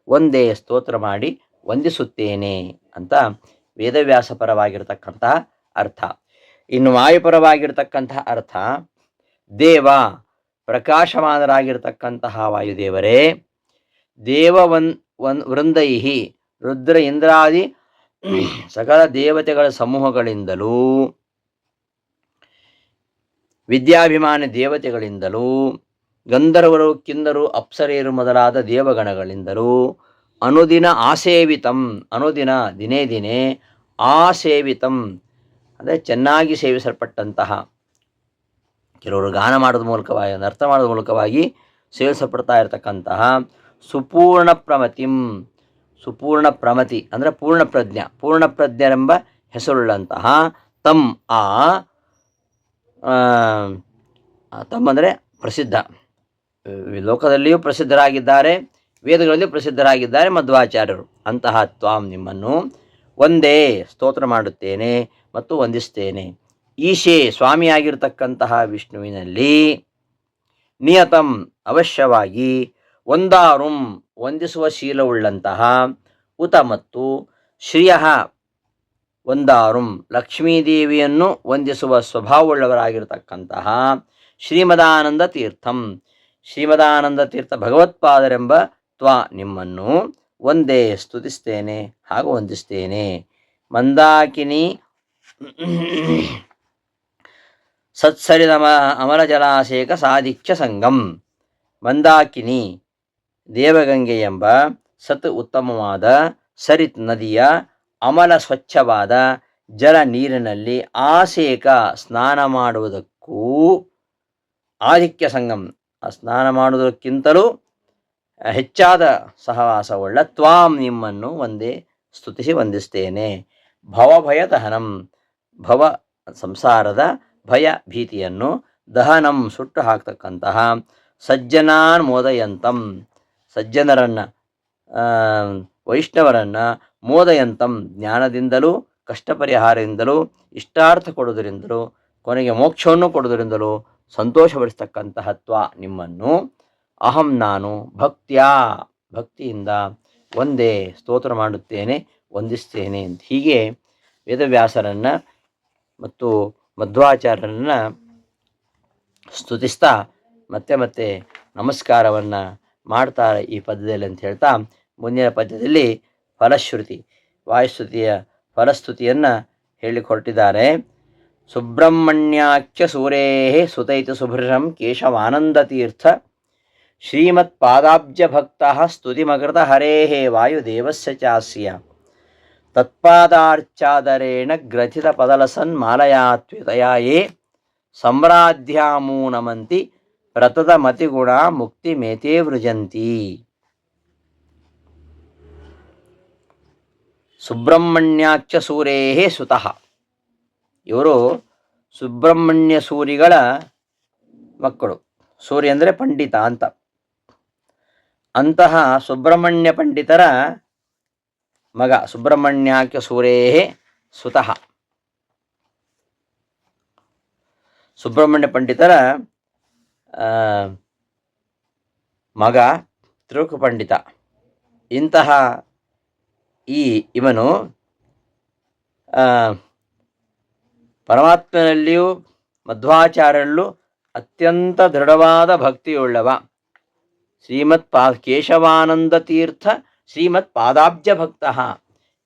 ಒಂದೇ ಸ್ತೋತ್ರ ಮಾಡಿ ವಂದಿಸುತ್ತೇನೆ ಅಂತ ವೇದವ್ಯಾಸ ವೇದವ್ಯಾಸಪರವಾಗಿರ್ತಕ್ಕಂತಹ ಅರ್ಥ. ಇನ್ನು ವಾಯುಪರವಾಗಿರ್ತಕ್ಕಂತಹ ಅರ್ಥ, ದೇವ ಪ್ರಕಾಶಮಾನರಾಗಿರ್ತಕ್ಕಂತಹ ವಾಯುದೇವರೇ ದೇವವನ್ ವನ್, ವೃಂದೈಹಿ, ರುದ್ರ ಇಂದ್ರಾದಿ ಸಕಲ ದೇವತೆಗಳ ಸಮೂಹಗಳಿಂದಲೂ, ವಿದ್ಯಾಭಿಮಾನಿ ದೇವತೆಗಳಿಂದಲೂ ಗಂಧರ್ವರು ಕಿನ್ನರು ಅಪ್ಸರೆಯರು ಮೊದಲಾದ ದೇವಗಣಗಳಿಂದಲೂ ಅನುದಿನ ಆಸೇವಿತಂ ಅನುದಿನ ದಿನೇ ದಿನೇ ಆಸೇವಿತಂ ಅಂದರೆ ಚೆನ್ನಾಗಿ ಸೇವಿಸಲ್ಪಟ್ಟಂತಹ. ಕೆಲವರು ಗಾನ ಮಾಡೋದ ಮೂಲಕವಾಗಿ ಅರ್ಥ ಮಾಡೋದ್ರ ಮೂಲಕವಾಗಿ ಸೇವಿಸಲ್ಪಡ್ತಾ ಇರತಕ್ಕಂತಹ ಸುಪೂರ್ಣ ಪ್ರಮತಿಂ. ಸುಪೂರ್ಣ ಪ್ರಮತಿ ಅಂದರೆ ಪೂರ್ಣ ಪ್ರಜ್ಞ, ಪೂರ್ಣ ಪ್ರಜ್ಞರೆಂಬ ಹೆಸರುಳ್ಳಂತಹ ತಮ್ ಆ ತಮ್ಮಂದರೆ ಪ್ರಸಿದ್ಧ. ಲೋಕದಲ್ಲಿಯೂ ಪ್ರಸಿದ್ಧರಾಗಿದ್ದಾರೆ, ವೇದಗಳಲ್ಲಿಯೂ ಪ್ರಸಿದ್ಧರಾಗಿದ್ದಾರೆ ಮಧ್ವಾಚಾರ್ಯರು. ಅಂತಹ ತ್ವಾಂ ನಿಮ್ಮನ್ನು ಒಂದೇ ಸ್ತೋತ್ರ ಮಾಡುತ್ತೇನೆ ಮತ್ತು ವಂದಿಸ್ತೇನೆ ಈಶೆ ಸ್ವಾಮಿಯಾಗಿರ್ತಕ್ಕಂತಹ ವಿಷ್ಣುವಿನಲ್ಲಿ ನಿಯತಂ ಅವಶ್ಯವಾಗಿ ಒಂದಾರುಂ ವಂದಿಸುವ ಶೀಲವುಳ್ಳಂತಹ ಉತ ಮತ್ತು ಶ್ರಿಯ ಒಂದಾರುಂ ಲಕ್ಷ್ಮೀದೇವಿಯನ್ನು ವಂದಿಸುವ ಸ್ವಭಾವವುಳ್ಳವರಾಗಿರ್ತಕ್ಕಂತಹ ಶ್ರೀಮದಾನಂದ ತೀರ್ಥಂ ಶ್ರೀಮದಾನಂದ ತೀರ್ಥ ಭಗವತ್ಪಾದರೆಂಬ ತ್ವ ನಿಮ್ಮನ್ನು ಒಂದೇ ಸ್ತುತಿಸ್ತೇನೆ ಹಾಗೂ ವಂದಿಸ್ತೇನೆ. ಮಂದಾಕಿನಿ ಸತ್ಸರಿದಮ ಅಮರ ಜಲಾಶೇಖ ಸಾಧಿಕ್ಯ ಸಂಗಂ. ಮಂದಾಕಿನಿ ದೇವಗಂಗೆ ಎಂಬ ಸತ್ ಉತ್ತಮವಾದ ಸರಿತ್ ನದಿಯ ಅಮಲ ಸ್ವಚ್ಛವಾದ ಜಲ ನೀರಿನಲ್ಲಿ ಆಸೇಕ ಸ್ನಾನ ಮಾಡುವುದಕ್ಕೂ ಆಧಿಕ್ಯ ಸಂಗಮ್ ಸ್ನಾನ ಮಾಡುವುದಕ್ಕಿಂತಲೂ ಹೆಚ್ಚಾದ ಸಹವಾಸವುಳ್ಳ ತ್ವಾಂ ನಿಮ್ಮನ್ನು ಒಂದೇ ಸ್ತುತಿಸಿ ವಂದಿಸ್ತೇನೆ. ಭವಭಯ ದಹನಂ. ಭವ ಸಂಸಾರದ ಭಯ ಭೀತಿಯನ್ನು ದಹನಂ ಸುಟ್ಟು ಹಾಕ್ತಕ್ಕಂತಹ ಸಜ್ಜನಾನ್ ಮೋದಯಂತಂ. ಸಜ್ಜನರನ್ನು ವೈಷ್ಣವರನ್ನು ಮೋದಯಂತಂ. ಜ್ಞಾನದಿಂದಲೂ ಕಷ್ಟ ಪರಿಹಾರದಿಂದಲೂ ಇಷ್ಟಾರ್ಥ ಕೊಡುವುದರಿಂದಲೂ, ಕೊನೆಗೆ ಮೋಕ್ಷವನ್ನು ಕೊಡುವುದರಿಂದಲೂ ಸಂತೋಷಪಡಿಸ್ತಕ್ಕಂತಹ ತ್ವ ನಿಮ್ಮನ್ನು. ಅಹಂ ನಾನು ಭಕ್ತಿಯ. ಭಕ್ತಿಯಿಂದ ಒಂದೇ ಸ್ತೋತ್ರ ಮಾಡುತ್ತೇನೆ, ವಂದಿಸ್ತೇನೆ ಅಂತ. ಹೀಗೆ ವೇದವ್ಯಾಸರನ್ನು ಮತ್ತು ಮಧ್ವಾಚಾರ್ಯರನ್ನು ಸ್ತುತಿಸ್ತಾ ಮತ್ತೆ ಮತ್ತೆ ನಮಸ್ಕಾರವನ್ನು ಮಾಡ್ತಾರೆ ಈ ಪದ್ಯದಲ್ಲಿ ಅಂತ ಹೇಳ್ತಾ ಮುಂದಿನ ಪದ್ಯದಲ್ಲಿ ಫಲಶ್ರುತಿ, ವಾಯುಸ್ತುತಿಯ ಫಲಸ್ತುತಿಯನ್ನು ಹೇಳಿ ಹೊರಟಿದ್ದಾರೆ ಸುಬ್ರಹ್ಮಣ್ಯಾಖ್ಯ ಸೂರೇ ಸುತೈತಿ ಸುಭೃಶಂ ಕೇಶವಾನಂದತೀರ್ಥ ಶ್ರೀಮತ್ಪಾದಾಬ್ಜಭಕ್ತ ಸ್ತುತಿಮಕೃತ ಹರೇ ವಾಯುದೇವಸ್ಯ ಚಾಸ್ಯ ತತ್ಪಾದಾರ್ಚಾದರೇಣ ಗ್ರಥಿತ ಪದಲಸನ್ ಮಾಲಯಾತ್ವಿತಯಾ ಯೇ ಸಂರಾಧ್ಯಾಮೂನಮಂತಿ ವ್ರತದ ಮತಿಗುಣ ಮುಕ್ತಿ ಮೇತೇ ವೃಜಂತಿ ಸುಬ್ರಹ್ಮಣ್ಯಾಕ್ಷ ಸೂರೇ ಸುತಃ ಇವರು ಸುಬ್ರಹ್ಮಣ್ಯ ಸೂರಿಗಳ ಮಕ್ಕಳು. ಸೂರಿ ಅಂದರೆ ಪಂಡಿತ ಅಂತ. ಅಂತಹ ಸುಬ್ರಹ್ಮಣ್ಯ ಪಂಡಿತರ ಮಗ ಸುಬ್ರಹ್ಮಣ್ಯಾಖ್ಯ ಸೂರೇ ಸುತಃ. ಸುಬ್ರಹ್ಮಣ್ಯ ಪಂಡಿತರ ಮಗ ತ್ರಿಕು ಪಂಡಿತ. ಇಂತಹ ಈ ಇವನು ಪರಮಾತ್ಮನಲ್ಲಿಯೂ ಮಧ್ವಾಚಾರ್ಯರಲ್ಲೂ ಅತ್ಯಂತ ದೃಢವಾದ ಭಕ್ತಿಯುಳ್ಳವ. ಶ್ರೀಮತ್ ಪಾ ಕೇಶವಾನಂದ ತೀರ್ಥ ಶ್ರೀಮತ್ ಪಾದಾಬ್ಜ ಭಕ್ತ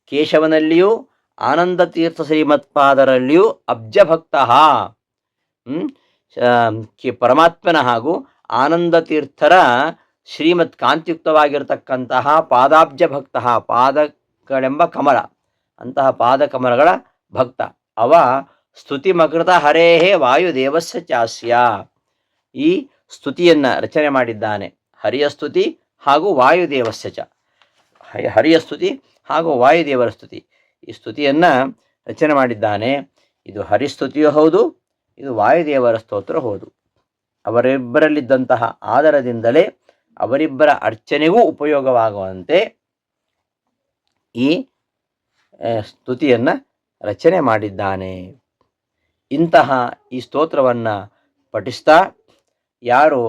ಕೇಶವನಲ್ಲಿಯೂ ಆನಂದ ತೀರ್ಥ ಶ್ರೀಮತ್ಪಾದರಲ್ಲಿಯೂ ಅಬ್ಜ ಭಕ್ತ ಹ್ಮ್? ಕಿ- ಪರಮಾತ್ಮನ ಹಾಗೂ ಆನಂದ ತೀರ್ಥರ ಶ್ರೀಮತ್ ಕಾಂತಿಯುಕ್ತವಾಗಿರತಕ್ಕಂತಹ ಪಾದಾಬ್ಜ ಭಕ್ತ ಪಾದಗಳೆಂಬ ಕಮಲ. ಅಂತಹ ಪಾದಕಮಲಗಳ ಭಕ್ತ. ಅವ ಸ್ತುತಿಮಕೃತ ಹರೇಹೇ ವಾಯುದೇವಸ್ಯ ಚಾಸ್ಯ. ಈ ಸ್ತುತಿಯನ್ನು ರಚನೆ ಮಾಡಿದ್ದಾನೆ. ಹರಿಯ ಸ್ತುತಿ ಹಾಗೂ ವಾಯುದೇವಸ್ಯ ಚ. ಹರಿಯ ಸ್ತುತಿ ಹಾಗೂ ವಾಯುದೇವರ ಸ್ತುತಿ. ಈ ಸ್ತುತಿಯನ್ನು ರಚನೆ ಮಾಡಿದ್ದಾನೆ. ಇದು ಹರಿಸ್ತುತಿಯೂ ಹೌದು, ಇದು ವಾಯುದೇವರ ಸ್ತೋತ್ರ ಹೌದು. ಅವರಿಬ್ಬರಲ್ಲಿದ್ದಂತಹ ಆಧಾರದಿಂದಲೇ ಅವರಿಬ್ಬರ ಅರ್ಚನೆಗೂ ಉಪಯೋಗವಾಗುವಂತೆ ಈ ಸ್ತುತಿಯನ್ನು ರಚನೆ ಮಾಡಿದ್ದಾನೆ. ಇಂತಹ ಈ ಸ್ತೋತ್ರವನ್ನು ಪಠಿಸ್ತಾ, ಯಾರು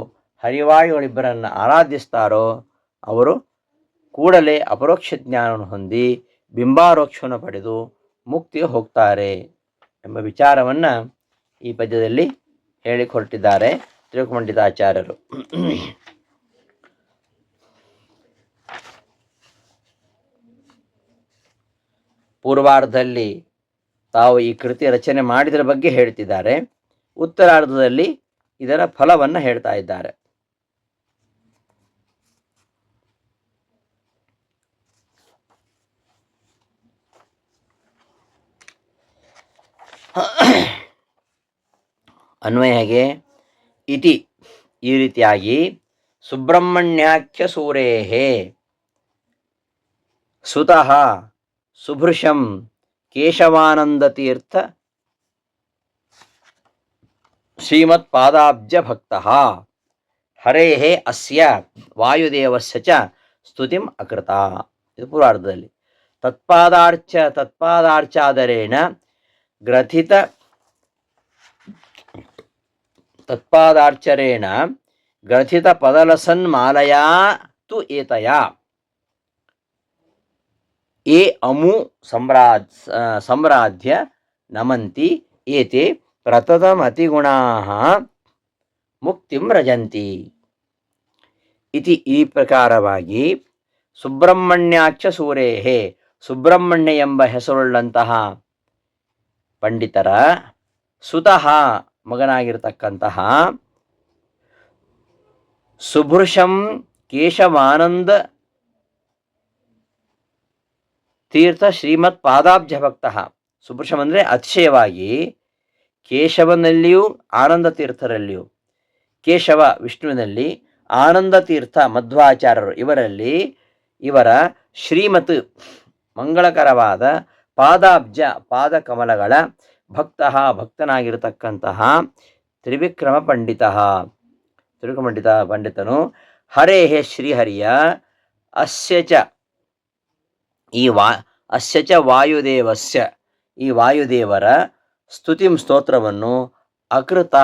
ಹರಿವಾಯುಗಳಿಬ್ಬರನ್ನು ಆರಾಧಿಸ್ತಾರೋ ಅವರು ಕೂಡಲೇ ಅಪರೋಕ್ಷ ಜ್ಞಾನವನ್ನು ಹೊಂದಿ ಬಿಂಬಾರೋಕ್ಷವನ್ನು ಪಡೆದು ಮುಕ್ತಿಗೆ ಹೋಗ್ತಾರೆ ಎಂಬ ವಿಚಾರವನ್ನು ಈ ಪದ್ಯದಲ್ಲಿ ಹೇಳಿಕೊಟ್ಟಿದ್ದಾರೆ ತಿರುಕುಮಂಡಿತಾಚಾರ್ಯರು. ಪೂರ್ವಾರ್ಧದಲ್ಲಿ ತಾವು ಈ ಕೃತಿ ರಚನೆ ಮಾಡಿದರ ಬಗ್ಗೆ ಹೇಳ್ತಿದ್ದಾರೆ. ಉತ್ತರಾರ್ಧದಲ್ಲಿ ಇದರ ಫಲವನ್ನು ಹೇಳ್ತಾ ಇದ್ದಾರೆ. ಅನ್ವಯಗೆ ಇತಿ ಈ ರೀತಿಯಾಗಿ ಸುಬ್ರಹ್ಮಣ್ಯಾಖ್ಯ ಸೂರೇಹೇ ಸುತಃ ಸುಭೃಶಂ ಕೇಶವಾನಂದತೀರ್ಥ ಶ್ರೀಮತ್ಪಾದಾಬ್ಜ ಭಕ್ತ ಹರೇಹೇ ಅಸ್ಯ ವಾಯುದೇವಸ್ಯ ಚ ಸ್ತುತಿಂ ಅಕೃತ. ಇದು ಪೂರ್ವಾರ್ಧದಲ್ಲಿ ತತ್ಪಾದಾರ್ಚ ತತ್ಪಾದಾರ್ಚಾದರೇಣ ಗ್ರಥಿತ ತತ್ಪಾದಾರ್ಚರೇಣ ಗ್ರಥಿತ ಪದಲಸನ್ಮಾಲಯಾ ತು ಏತಯ. ಏ ಅಮು ಸಮ್ರಾಜ್ ಸಮ್ರಾಧ್ಯ ನಮಂತಿ ಏತೆ ಪ್ರತತಮತಿಗುಣಾ ಮುಕ್ತಿಂ ರಜಂತಿ. ಇತಿ ಈ ಪ್ರಕಾರವಾಗಿ ಸುಬ್ರಹ್ಮಣ್ಯಾಕ್ಷ ಸೂರೇಹೇ, ಸುಬ್ರಹ್ಮಣ್ಯ ಎಂಬ ಹೆಸರುಳ್ಳಂತಹ ಪಂಡಿತರ ಸುತಃ ಮಗನಾಗಿರ್ತಕ್ಕಂತಹ ಸುಭೃಶಂ ಕೇಶವಾನಂದ ತೀರ್ಥ ಶ್ರೀಮತ್ ಪಾದಾಬ್ಜ ಭಕ್ತ. ಸುಭೃಶಂ ಅಂದರೆ ಅತಿಶಯವಾಗಿ ಕೇಶವನಲ್ಲಿಯೂ ಆನಂದ ತೀರ್ಥರಲ್ಲಿಯೂ, ಕೇಶವ ವಿಷ್ಣುವಿನಲ್ಲಿ ಆನಂದ ತೀರ್ಥ ಮಧ್ವಾಚಾರ್ಯರು ಇವರಲ್ಲಿ ಇವರ ಶ್ರೀಮತ್ ಮಂಗಳಕರವಾದ ಪಾದಾಬ್ಜ ಪಾದಕಮಲಗಳ ಭಕ್ತ ಭಕ್ತನಾಗಿರತಕ್ಕಂತಹ ತ್ರಿವಿಕ್ರಮ ಪಂಡಿತ ತ್ರಿವಿಕ್ರಮ ಪಂಡಿತ, ಪಂಡಿತನು ಹರೇಹೇ ಶ್ರೀಹರಿಯ ಅಸ್ಯ ಚ ಈ ವಾ, ಅಸ್ಯ ಚ ವಾಯುದೇವಸ್ಯ. ಈ ವಾಯುದೇವರ ಸ್ತುತಿಂ ಸ್ತೋತ್ರವನ್ನು ಅಕೃತ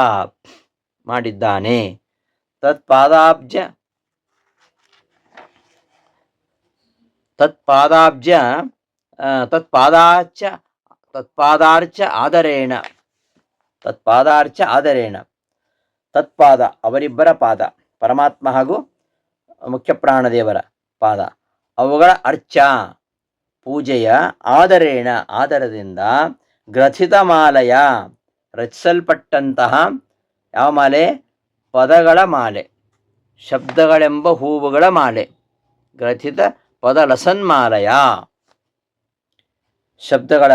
ಮಾಡಿದ್ದಾನೆ. ತತ್ಪಾದಾಬ್ಜ ತತ್ಪಾದಾಬ್ಜ ತತ್ಪಾದಾರ್ಚ ತತ್ಪಾದಾರ್ಚ ಆದರೇಣ. ತತ್ಪಾದಾರ್ಚ ಆದರೇಣ. ತತ್ಪಾದ ಅವರಿಬ್ಬರ ಪಾದ, ಪರಮಾತ್ಮ ಹಾಗೂ ಮುಖ್ಯ ಪ್ರಾಣದೇವರ ಪಾದ. ಅವುಗಳ ಅರ್ಚ. ಪೂಜೆಯ ಆದರೇಣ, ಆದರದಿಂದ ಗ್ರಥಿತ ಮಾಲೆಯ ರಚಿಸಲ್ಪಟ್ಟಂತಹ ಯಾವ ಮಾಲೆ? ಪದಗಳ ಮಾಲೆ. ಶಬ್ದಗಳೆಂಬ ಹೂವುಗಳ ಮಾಲೆ. ಗ್ರಥಿತ ಪದ ಲಸನ್ಮಾಲಯ ಶಬ್ದಗಳ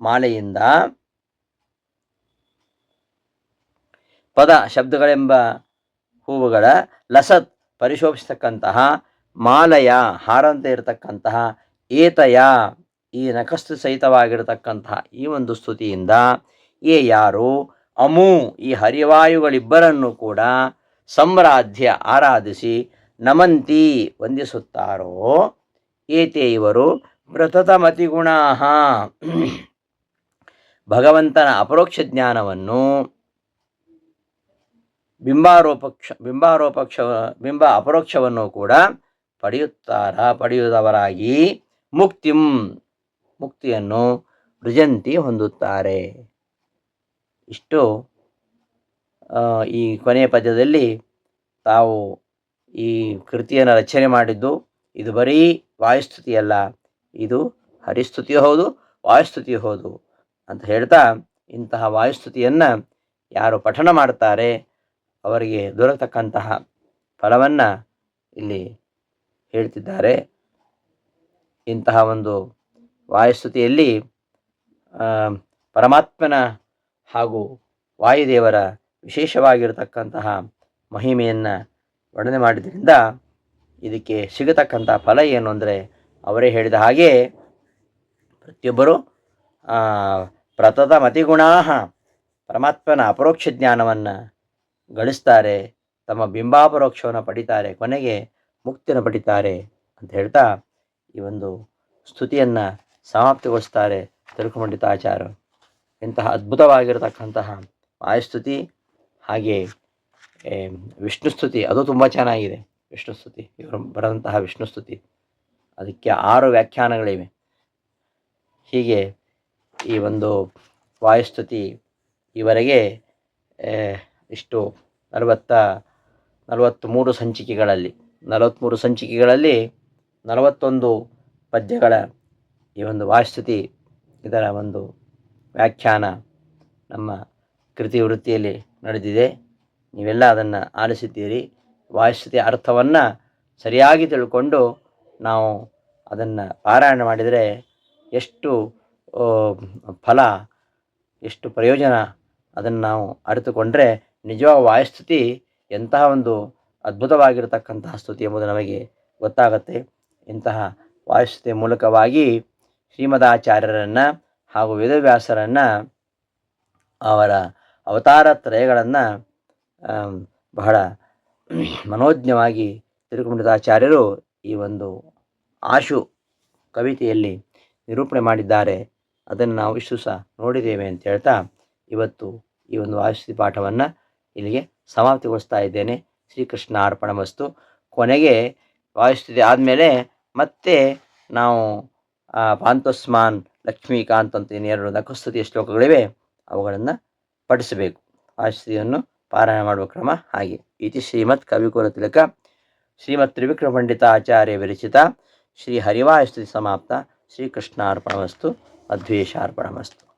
ಮಾಲೆಯಿಂದ ಪದ ಶಬ್ದಗಳೆಂಬ ಹೂವುಗಳ ಲಸತ್ ಪರಿಶೋಭಿಸತಕ್ಕಂತಹ ಮಾಲಯ ಹಾರಂತೆ ಇರತಕ್ಕಂತಹ ಏತಯ? ಈ ನಖಸ್ತು ಸಹಿತವಾಗಿರತಕ್ಕಂತಹ ಈ ಒಂದು ಸ್ತುತಿಯಿಂದ ಏ ಯಾರು? ಅಮು, ಈ ಹರಿವಾಯುಗಳಿಬ್ಬರನ್ನು ಕೂಡ ಸಂರಾಧ್ಯ ಆರಾಧಿಸಿ ನಮಂತಿ ವಂದಿಸುತ್ತಾರೋ? ಏತೆ ಇವರು ಮತಿಗುಣಾಹ ಭಗವಂತನ ಅಪರೋಕ್ಷ ಜ್ಞಾನವನ್ನು ಬಿಂಬಾರೋಪಕ್ಷ ಬಿಂಬಾರೋಪಕ್ಷ, ಬಿಂಬ ಅಪರೋಕ್ಷವನ್ನು ಕೂಡ ಪಡೆಯುತ್ತಾರ? ಪಡೆಯುವುದವರಾಗಿ ಮುಕ್ತಿಂ, ಮುಕ್ತಿಯನ್ನು ವೃಜಂತಿ ಹೊಂದುತ್ತಾರೆ. ಇಷ್ಟು ಈ ಕೊನೆಯ ಪದ್ಯದಲ್ಲಿ ತಾವು ಈ ಕೃತಿಯನ್ನು ರಚನೆ ಮಾಡಿದ್ದು ಇದು ಬರೀ ವಾಯುಸ್ತುತಿಯಲ್ಲ ಇದು ಹರಿಸ್ತುತಿಯೂ ಹೌದು, ವಾಯುಸ್ತುತಿಯೂ ಹೌದು ಅಂತ ಹೇಳ್ತಾ ಇಂತಹ ವಾಯುಸ್ತುತಿಯನ್ನು ಯಾರು ಪಠಣ ಮಾಡ್ತಾರೆ ಅವರಿಗೆ ದೊರಕತಕ್ಕಂತಹ ಫಲವನ್ನು ಇಲ್ಲಿ ಹೇಳ್ತಿದ್ದಾರೆ. ಇಂತಹ ಒಂದು ವಾಯುಸ್ತುತಿಯಲ್ಲಿ ಪರಮಾತ್ಮನ ಹಾಗೂ ವಾಯುದೇವರ ವಿಶೇಷವಾಗಿರತಕ್ಕಂತಹ ಮಹಿಮೆಯನ್ನು ವರ್ಣನೆ ಮಾಡಿದ್ರಿಂದ ಇದಕ್ಕೆ ಸಿಗತಕ್ಕಂಥ ಫಲ ಏನು ಅಂದರೆ ಅವರೇ ಹೇಳಿದ ಹಾಗೆ ಪ್ರತಿಯೊಬ್ಬರು ಪ್ರತತ ಮತಿಗುಣಾ ಪರಮಾತ್ಮನ ಅಪರೋಕ್ಷ ಜ್ಞಾನವನ್ನು ಗಳಿಸ್ತಾರೆ, ತಮ್ಮ ಬಿಂಬಾಪರೋಕ್ಷವನ್ನು ಪಡಿತಾರೆ, ಕೊನೆಗೆ ಮುಕ್ತಿಯನ್ನು ಪಡಿತಾರೆ ಅಂತ ಹೇಳ್ತಾ ಈ ಒಂದು ಸ್ತುತಿಯನ್ನು ಸಮಾಪ್ತಿಗೊಳಿಸ್ತಾರೆ ತಿರುಕುಮಂಡಿತಾಚಾರ್ಯರು ಇಂತಹ ಅದ್ಭುತವಾಗಿರತಕ್ಕಂತಹ ವಾಯುಸ್ತುತಿ ಹಾಗೆ ವಿಷ್ಣು ಸ್ತುತಿ, ಅದು ತುಂಬ ಚೆನ್ನಾಗಿದೆ. ವಿಷ್ಣು ಸ್ತುತಿ, ಇವರು ಬರೆದಂತಹ ವಿಷ್ಣು ಸ್ತುತಿ. ಅದಕ್ಕೆ ಆರು ವ್ಯಾಖ್ಯಾನಗಳಿವೆ. ಹೀಗೆ ಈ ಒಂದು ವಾಯುಸ್ತುತಿ ಈವರೆಗೆ ಇಷ್ಟು ನಲವತ್ತ ನಲವತ್ತ್ಮೂರು ಸಂಚಿಕೆಗಳಲ್ಲಿ ನಲವತ್ತ್ಮೂರು ಸಂಚಿಕೆಗಳಲ್ಲಿ ನಲವತ್ತೊಂದು ಪದ್ಯಗಳ ಈ ಒಂದು ವಾಸ್ತುತಿ, ಇದರ ಒಂದು ವ್ಯಾಖ್ಯಾನ ನಮ್ಮ ಕೃತಿ ವೃತ್ತಿಯಲ್ಲಿ ನಡೆದಿದೆ. ನೀವೆಲ್ಲ ಅದನ್ನು ಆಲಿಸಿದ್ದೀರಿ. ವಾಯುಸ್ತುತಿ ಅರ್ಥವನ್ನು ಸರಿಯಾಗಿ ತಿಳ್ಕೊಂಡು ನಾವು ಅದನ್ನು ಪಾರಾಯಣ ಮಾಡಿದರೆ ಎಷ್ಟು ಫಲ, ಎಷ್ಟು ಪ್ರಯೋಜನ ಅದನ್ನು ನಾವು ಅರಿತುಕೊಂಡರೆ ನಿಜವಾಗ ವಾಯುಸ್ತುತಿ ಎಂತಹ ಒಂದು ಅದ್ಭುತವಾಗಿರತಕ್ಕಂತಹ ಸ್ತುತಿ ಎಂಬುದು ನಮಗೆ ಗೊತ್ತಾಗುತ್ತೆ. ಇಂತಹ ವಾಯುಸ್ತುತಿಯ ಮೂಲಕವಾಗಿ ಶ್ರೀಮದಾಚಾರ್ಯರನ್ನು ಹಾಗೂ ವೇದವ್ಯಾಸರನ್ನು ಅವರ ಅವತಾರ ತ್ರಯಗಳನ್ನು ಬಹಳ ಮನೋಜ್ಞವಾಗಿ ತಿರುಗುಮುಂಡದಾಚಾರ್ಯರು ಈ ಒಂದು ಆಶು ಕವಿತೆಯಲ್ಲಿ ನಿರೂಪಣೆ ಮಾಡಿದ್ದಾರೆ. ಅದನ್ನು ನಾವು ಇಷ್ಟು ಸಹ ನೋಡಿದ್ದೇವೆ ಅಂತ ಹೇಳ್ತಾ ಇವತ್ತು ಈ ಒಂದು ವಾಯುಸ್ಥಿತಿ ಪಾಠವನ್ನು ಇಲ್ಲಿಗೆ ಸಮಾಪ್ತಿಗೊಳಿಸ್ತಾ ಇದ್ದೇನೆ. ಶ್ರೀಕೃಷ್ಣ ಅರ್ಪಣ ವಸ್ತು ಕೊನೆಗೆ ವಾಯುಸ್ಥಿತಿ ಆದಮೇಲೆ ಮತ್ತೆ ನಾವು ಆ, ಪಾಂತೋಸ್ಮಾನ್ ಲಕ್ಷ್ಮೀಕಾಂತ್ ಅಂತ ಏನು ಎರಡು ನಖಸ್ತುತಿಯ ಶ್ಲೋಕಗಳಿವೆ. ಅವುಗಳನ್ನು ಪಠಿಸಬೇಕು. ವಾಯುಸ್ಥಿತಿಯನ್ನು ಪಾರಾಯಣ ಮಾಡುವ ಕ್ರಮ ಹಾಗೆ. ಇತಿ ಶ್ರೀಮತ್ ಕವಿಕುಲ ತಿಲಕ ಶ್ರೀಮತ್ ತ್ರಿವಿಕ್ರಮ ಪಂಡಿತ ಆಚಾರ್ಯ ವಿರಚಿತ ಶ್ರೀ ಹರಿವಾಯಸ್ತುತಿ ಸಮಾಪ್ತ ಶ್ರೀಕೃಷ್ಣಾರ್ಪಣಮಸ್ತು ಮಧ್ವೇಶಾರ್ಪಣಮಸ್ತು